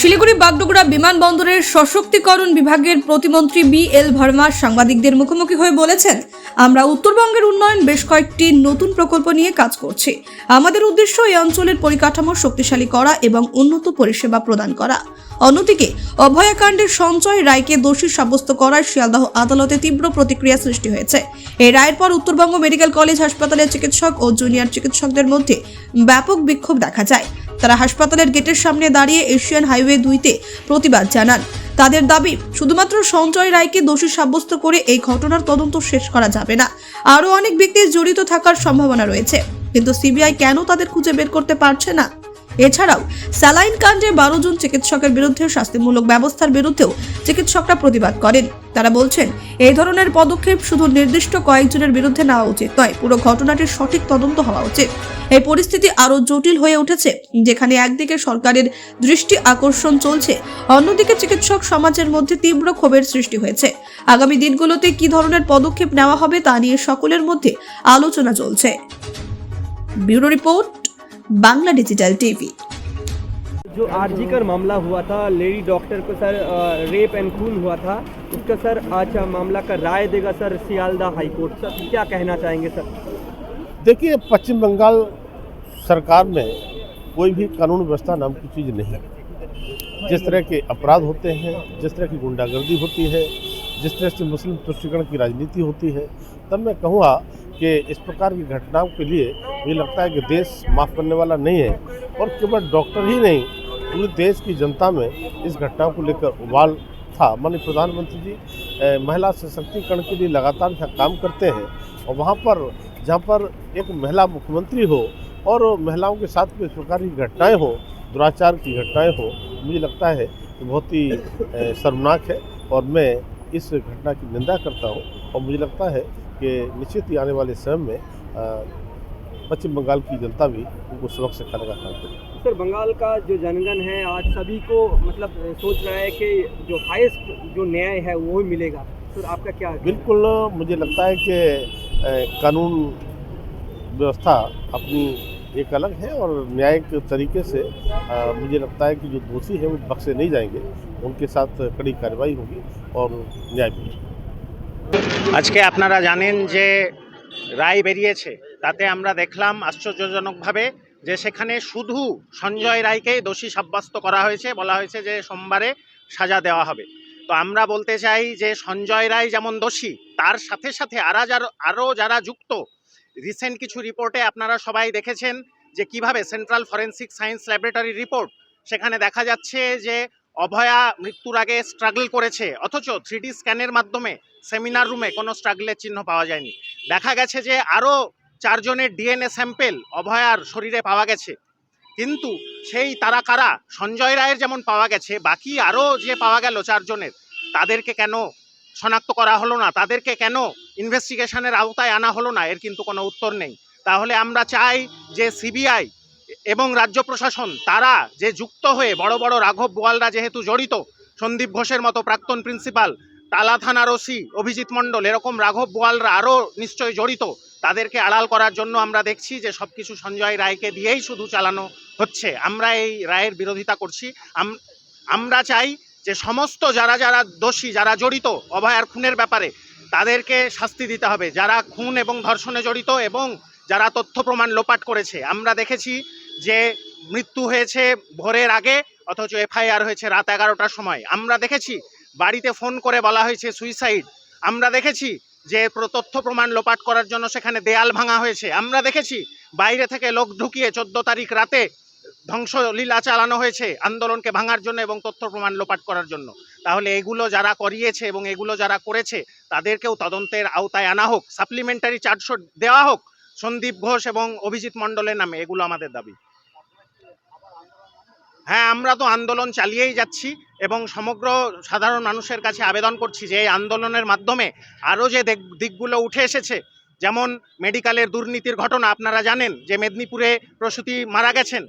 শিলিগুড়ি বাগডোগরা বিমানবন্দরের সশক্তিকরণ বিভাগের প্রতিমন্ত্রী বি এল ভার্মা সাংবাদিকদের মুখোমুখি হয়ে বলেছেন, আমরা উত্তরবঙ্গের উন্নয়ন বেশ কয়েকটি নতুন প্রকল্প নিয়ে কাজ করছি। আমাদের উদ্দেশ্য এই অঞ্চলের পরিকাঠামো শক্তিশালী করা এবং উন্নত পরিষেবা প্রদান করা। অন্যদিকে, অভয়াকাণ্ডের সঞ্চয় রায়কে দোষী সাব্যস্ত করায় শিয়ালদাহ আদালতে তীব্র প্রতিক্রিয়া সৃষ্টি হয়েছে। এই রায়ের পর উত্তরবঙ্গ মেডিকেল কলেজ হাসপাতালের চিকিৎসক ও জুনিয়র চিকিৎসকদের মধ্যে ব্যাপক বিক্ষোভ দেখা যায়। তারা হাসপাতালের গেটের সামনে দাঁড়িয়ে এশিয়ান হাইওয়ে দুইতে প্রতিবাদ জানান। তাদের দাবি, শুধুমাত্র সঞ্জয় রায়কে দোষী সাব্যস্ত করে এই ঘটনার তদন্ত শেষ করা যাবে না। আরও অনেক ব্যক্তি জড়িত থাকার সম্ভাবনা রয়েছে। কিন্তু সিবিআই কেন তাদের খুঁজে বের করতে পারছে না? এছাড়াও, স্যালাইন কাণ্ডে বারো জন চিকিৎসকের বিরুদ্ধে শাস্তিমূলক ব্যবস্থার বিরুদ্ধেও চিকিৎসকরা প্রতিবাদ করেন। তারা বলছেন, এই ধরনের পদক্ষেপ শুধু নির্দিষ্ট কয়েকজনের বিরুদ্ধে নেওয়া উচিত নয়, পুরো ঘটনাটির সঠিক তদন্ত হওয়া উচিত। এই পরিস্থিতি আরও জটিল হয়ে উঠেছে, যেখানে একদিকে সরকারের দৃষ্টি আকর্ষণ চলছে, অন্যদিকে চিকিৎসক সমাজের মধ্যে তীব্র ক্ষোভের সৃষ্টি হয়েছে। আগামী দিনগুলোতে কি ধরনের পদক্ষেপ নেওয়া হবে তা নিয়ে সকলের মধ্যে আলোচনা চলছে। Bureau report Bangla digital TV. जो आरजीकर मामला हुआ था लेडी डॉक्टर को सर रेप एंड खून हुआ था उसका सर आज मामला का राय देगा सर सियालदा हाईकोर्ट। सर क्या कहना चाहेंगे सर? देखिए पश्चिम बंगाल सरकार में कोई भी कानून व्यवस्था नाम की चीज़ नहीं जिस तरह के अपराध होते हैं जिस तरह की गुंडागर्दी होती है जिस तरह से मुस्लिम तुष्टिकरण की राजनीति होती है तब मैं कहूँगा कि इस प्रकार की घटनाओं के लिए मुझे लगता है कि देश माफ़ करने वाला नहीं है और केवल डॉक्टर ही नहीं, पूरे देश की जनता में इस घटनाओं को लेकर उबाल था। माननीय प्रधानमंत्री जी महिला सशक्तिकरण के लिए लगातार काम करते हैं और वहाँ पर, जहाँ पर एक महिला मुख्यमंत्री हो और महिलाओं के साथ में इस प्रकार की घटनाएँ हो, दुराचार की घटनाएँ हो, मुझे लगता है कि बहुत ही शर्मनाक है और मैं इस घटना की निंदा करता हूँ और मुझे लगता है कि निश्चित ही आने वाले समय में पश्चिम बंगाल की जनता भी उनको सबक सिखाने का काम करेगी। सर बंगाल का जो जनगण है आज सभी को मतलब सोच रहा है कि जो हाईएस्ट जो न्याय है वो ही मिलेगा। सर आपका क्या बिल्कुल मुझे लगता है कि कानून व्यवस्था अपनी एक अलग है और न्यायिक तरीके से अ, मुझे लगता है कि जो दोषी है वो बख्शे नहीं जाएँगे। उनके साथ कड़ी कार्रवाई होगी और न्याय मिलेगा। আজকে আপনারা জানেন যে রায় বেরিয়েছে। তাতে আমরা দেখলাম আশ্চর্যজনকভাবে যে সেখানে শুধু সঞ্জয় রায়কে দোষী সাব্যস্ত করা হয়েছে, বলা হয়েছে যে সোমবারে সাজা দেওয়া হবে। তো আমরা বলতে চাই যে সঞ্জয় রায় যেমন দোষী, তার সাথে সাথে আরা যার, আরও যারা যুক্ত, রিসেন্ট কিছু রিপোর্টে আপনারা সবাই দেখেছেন যে কীভাবে central forensic science laboratory report, সেখানে দেখা যাচ্ছে যে অভয়া মৃত্যুর আগে স্ট্রাগল করেছে, অথচ থ্রিডি স্ক্যানের মাধ্যমে সেমিনার রুমে কোনো স্ট্রাগলের চিহ্ন পাওয়া যায়নি। দেখা গেছে যে আরও চারজনের ডিএনএ স্যাম্পেল অভয়ার শরীরে পাওয়া গেছে। কিন্তু সেই তারা কারা? সঞ্জয় রায়ের যেমন পাওয়া গেছে, বাকি আরও যে পাওয়া গেল চারজনের, তাদেরকে কেন শনাক্ত করা হলো না? তাদেরকে কেন ইনভেস্টিগেশনের আওতায় আনা হলো না? এর কিন্তু কোনো উত্তর নেই। তাহলে আমরা চাই যে সিবিআই এবং রাজ্য প্রশাসন, তারা যে যুক্ত হয়ে বড় বড় রাঘব বোয়ালরা যেহেতু জড়িত, সন্দীপ ঘোষের মতো প্রাক্তন প্রিন্সিপাল টালা থানার ওসি অভিজিৎ মণ্ডল, এরকম রাঘব বোয়ালরা আরও নিশ্চয়ই জড়িত, তাদেরকে আড়াল করার জন্য আমরা দেখছি যে সব কিছু সঞ্জয় রায়কে দিয়েই শুধু চালানো হচ্ছে। আমরা এই রায়ের বিরোধিতা করছি। আম- আমরা চাই যে সমস্ত যারা যারা দোষী, যারা জড়িত অভয়ার খুনের ব্যাপারে তাদেরকে শাস্তি দিতে হবে। যারা খুন এবং ধর্ষণে জড়িত এবং যারা তথ্য প্রমাণ লোপাট করেছে, আমরা দেখেছি যে মৃত্যু হয়েছে ভোরের আগে, অথচ এফআইআর হয়েছে রাত এগারোটার সময়। আমরা দেখেছি বাড়িতে ফোন করে বলা হয়েছে সুইসাইড। আমরা দেখেছি যে তথ্য প্রমাণ লোপাট করার জন্য সেখানে দেয়াল ভাঙা হয়েছে। আমরা দেখেছি বাইরে থেকে লোক ঢুকিয়ে চোদ্দ তারিখ রাতে ধ্বংসলীলা চালানো হয়েছে আন্দোলনকে ভাঙার জন্য এবং তথ্য প্রমাণ লোপাট করার জন্য। তাহলে এগুলো যারা করিয়েছে এবং এগুলো যারা করেছে, তাদেরকেও তদন্তের আওতায় আনা হোক, সাপ্লিমেন্টারি চার্জশিট দেওয়া হোক, সন্দীপ ঘোষ এবং অভিজিৎ মণ্ডলের নামে এগুলো আমাদের দাবি। হ্যাঁ আমরা তো আন্দোলন চালিয়েই যাচ্ছি এবং সমগ্র সাধারণ মানুষের কাছে আবেদন করছি যে এই আন্দোলনের মাধ্যমে আরও যে দিক- দিকগুলো উঠে এসেছে, যেমন মেডিকেলের দুর্নীতির ঘটনা, আপনারা জানেন যে মেদিনীপুরে প্রসূতি মারা গেছেন,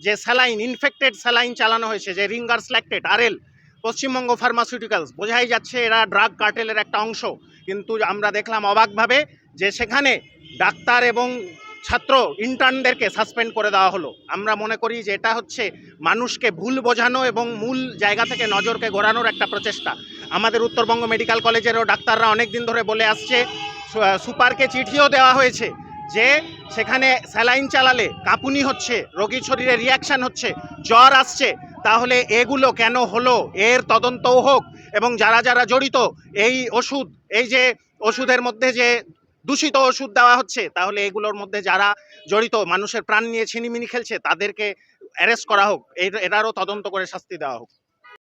যে স্যালাইন ইনফেক্টেড স্যালাইন চালানো হয়েছে, যে Ringer lactated RL, Paschimbanga pharmaceuticals, বোঝাই যাচ্ছে এরা ড্রাগ কার্টেলের একটা অংশ, কিন্তু আমরা দেখলাম অবাকভাবে যে সেখানে ডাক্তার এবং ছাত্র ইন্টার্নদেরকে সাসপেন্ড করে দেওয়া হলো। আমরা মনে করি যে এটা হচ্ছে মানুষকে ভুল বোঝানো এবং মূল জায়গা থেকে নজরকে ঘোরানোর একটা প্রচেষ্টা। আমাদের উত্তরবঙ্গ মেডিকেল কলেজেরও ডাক্তাররা অনেক দিন ধরে বলে আসছে সুপারকে চিঠিও দেওয়া হয়েছে যে সেখানে স্যালাইন চালালে কাঁপুনি হচ্ছে, রোগীর শরীরে রিয়াকশন হচ্ছে, জ্বর আসছে। তাহলে এগুলো কেন হলো? এর তদন্তও হোক এবং যারা যারা জড়িত, এই ওষুধ, এই যে ওষুধের মধ্যে যে দূষিত ওষুধ দেওয়া হচ্ছে, তাহলে এগুলোর মধ্যে যারা জড়িত, মানুষের প্রাণ নিয়ে ছিনিমিনি খেলছে, তাদেরকে অ্যারেস্ট করা হোক। এটারও তদন্ত করে শাস্তি দেওয়া হোক।